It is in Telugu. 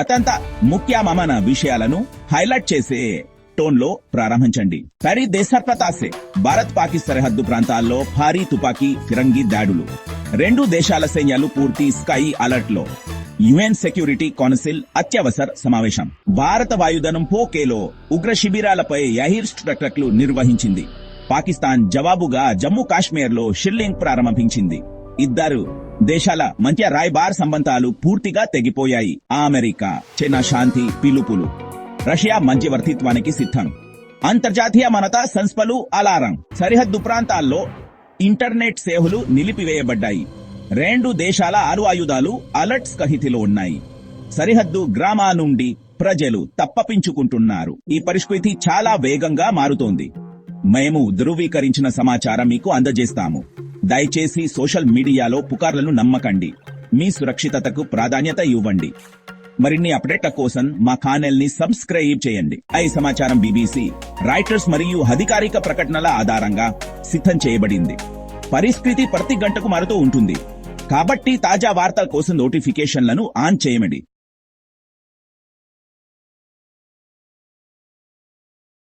అత్యంత ముఖ్యమైన విషయాలను హైలైట్ చేసే టోన్లో ప్రారంభించండి. పరి దేశప్రతాసే భారత్ పాకి సరిహద్దు ప్రాంతాల్లో భారీ తుపాకీ ఫిరంగి దాడులు. రెండు దేశాల సైన్యాలు పూర్తి స్కై అలర్ట్లో యుఎన్ సెక్యూరిటీ కౌన్సిల్ అత్యవసర సమావేశం. భారత వాయుదనం పోకేలో ఉగ్ర శిబిరాలపై ఎయిర్ స్ట్రక్లు నిర్వహించింది. పాకిస్తాన్ జవాబుగా జమ్మూ కాశ్మీర్లో షిల్లింగ్ ప్రారంభించింది. ఇద్దరు దేశాల మధ్య రాయబార్ సంబంధాలు పూర్తిగా తెగిపోయాయి. అమెరికా చైనా శాంతి పిలుపులు. రష్యా మధ్యవర్తిత్వానికి సిద్ధం. అంతర్జాతీయ మనత సంస్థలు అలారం. సరిహద్దు ప్రాంతాల్లో ఇంటర్నెట్ సేవలు నిలిపివేయబడ్డాయి. రెండు దేశాల అరు ఆయుధాలు అలర్ట్స్ కహితిలో ఉన్నాయి. సరిహద్దు గ్రామా నుండి ప్రజలు తప్పపించుకుంటున్నారు. ఈ పరిస్థితి చాలా వేగంగా మారుతోంది. మేము ధృవీకరించిన సమాచారం మీకు అందజేస్తాము. దయచేసి సోషల్ మీడియాలో పుకార్లను నమ్మకండి. మీ సురక్షితతకు ప్రాధాన్యత ఇవ్వండి. మరిన్ని అప్డేట్ల కోసం మా ఛానల్ని సబ్స్క్రైబ్ చేయండి. ఐ సమాచారం బీబీసీ రైటర్స్ మరియు అధికారిక ప్రకటనల ఆధారంగా సిద్ధం చేయబడింది. పరిస్థితి ప్రతి గంటకు మారుతూ ఉంటుంది. కాబట్టి తాజా వార్తల కోసం నోటిఫికేషన్లను ఆన్ చేయమండి